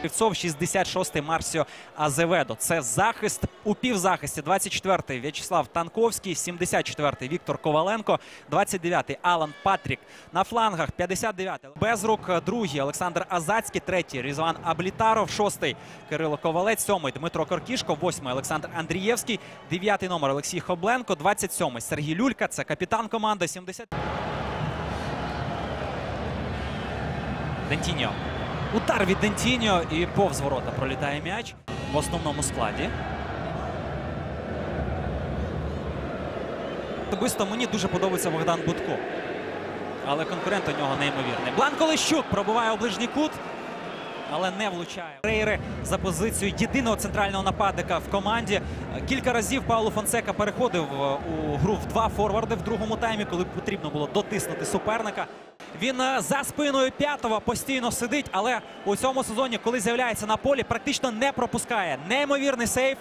Кривцов 66-й Марсіо Азеведо. Це захист у півзахисті. 24-й В'ячеслав Танковський, 74-й Віктор Коваленко, 29-й Алан Патрік. На флангах 59-й Безрук, другий Олександр Азацький, третій Різван Аблітаров, шостий Кирило Ковалець, сьомий Дмитро Коркішко, восьмий Олександр Андрієвський, дев'ятий номер Олексій Хобленко, 27-й Сергій Люлька. Це капітан команди. 70 Дентіньо. Удар від Дентіньо і повз ворота пролітає м'яч в основному складі. Особисто мені дуже подобається Богдан Будко. Але конкурент у нього неймовірний. Бланко Лещук пробиває у ближній кут, але не влучає. Рейри за позицію єдиного центрального нападника в команді. Кілька разів Пауло Фонсека переходив е, у гру в два форварди в другому таймі, коли потрібно було дотиснути суперника. Він е, за спиною п'ятого постійно сидить, але у цьому сезоні, коли з'являється на полі, практично не пропускає. Неймовірний сейф.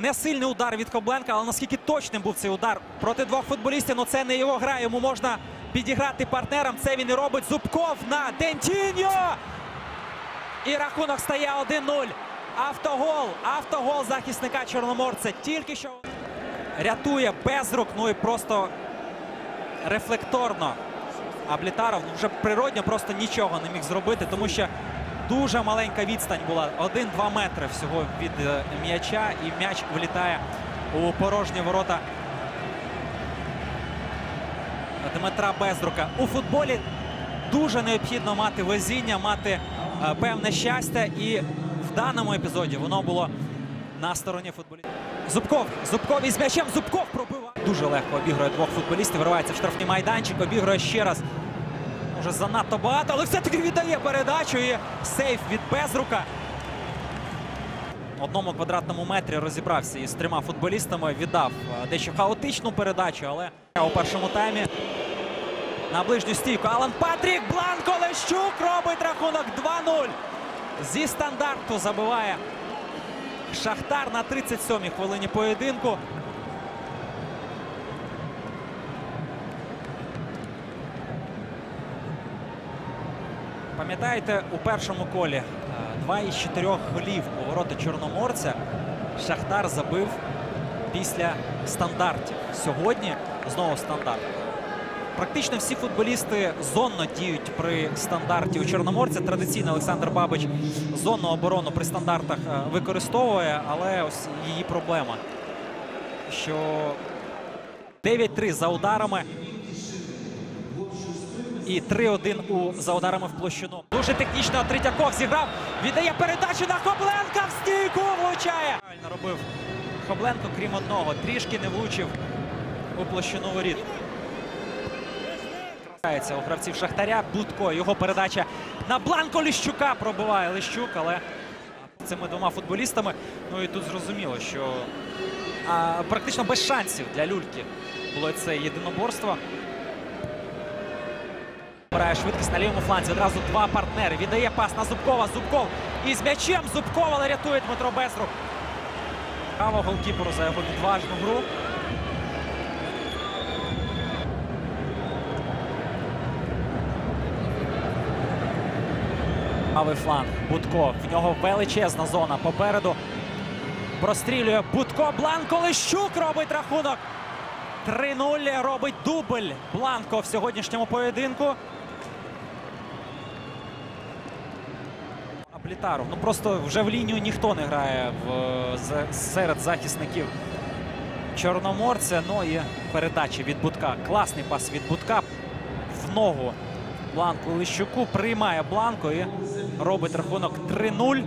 Не сильний удар від Кобленка, але наскільки точним був цей удар проти двох футболістів, ну це не його гра. Йому можна підіграти партнерам. Це він і робить. Зубков на Дентіньо. І рахунок стає 1-0. Автогол. Автогол захисника Чорноморця. Тільки що рятує без рук. Ну і просто рефлекторно. Аблітаров вже природньо просто нічого не міг зробити, тому що дуже маленька відстань була. 1-2 метри всього від е, м'яча. І м'яч влітає у порожні ворота Дмитра Безрука. У футболі дуже необхідно мати везіння, мати е, певне щастя. І в даному епізоді воно було на стороні футболістів. Зубков. Зубков із м'ячем. Зубков пробиває. Дуже легко обігрує двох футболістів. Виривається в штрафний майданчик. Обігрує ще раз. Може занадто багато, але все-таки віддає передачу і сейф від Безрука. Одному квадратному метрі розібрався із трьома футболістами. Віддав е, дещо хаотичну передачу, але у першому таймі на ближню стійку. Алан Патрік Бланко Лещук робить рахунок 2-0. Зі стандарту забиває Шахтар на 37-й хвилині поєдинку. Пам'ятаєте, у першому колі е, два із чотирьох голів у ворота Чорноморця Шахтар забив після стандартів. Сьогодні знову стандарт. Практично всі футболісти зонно діють при стандарті у Чорноморця. Традиційно Олександр Бабич зонну оборону при стандартах е, використовує, але ось її проблема. Що 9-3 за ударами і 3-1 у за ударами в площину. Дуже технічно Третьяков зіграв. Віддає передачу на Хобленка в стійку. Влучає. Робив Хобленко, крім одного. Трішки не влучив у площину воріт. У гравців Шахтаря. Будко. Його передача на Бланко Ліщука пробиває Ліщук, але цими двома футболістами. Ну і тут зрозуміло, що а, практично без шансів для люльки було це єдиноборство. Набирає швидкість на лівому фланзі. Одразу два партнери. Віддає пас на Зубкова. Зубков із м'ячем Зубкова, але рятує Дмитро Безрук. Право голкіперу за його відважну гру. Правий фланг. Будко. В нього величезна зона попереду. Прострілює Будко. Бланко Лещук робить рахунок. 3-0 робить дубль Бланко в сьогоднішньому поєдинку. Аблітаров. Ну просто вже в лінію ніхто не грає в, серед захисників Чорноморця. Ну і передача від Будка. Класний пас від Будка в ногу Бланку Лищуку. Приймає Бланко і робить рахунок 3-0.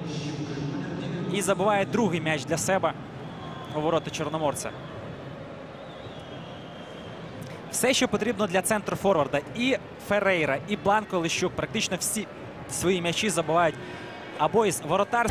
І забиває другий м'яч для себе у ворота Чорноморця. Все, що потрібно для центру форварда. І Ферейра, і Бланко Лищук. Практично всі свої м'ячі забивають або із воротар.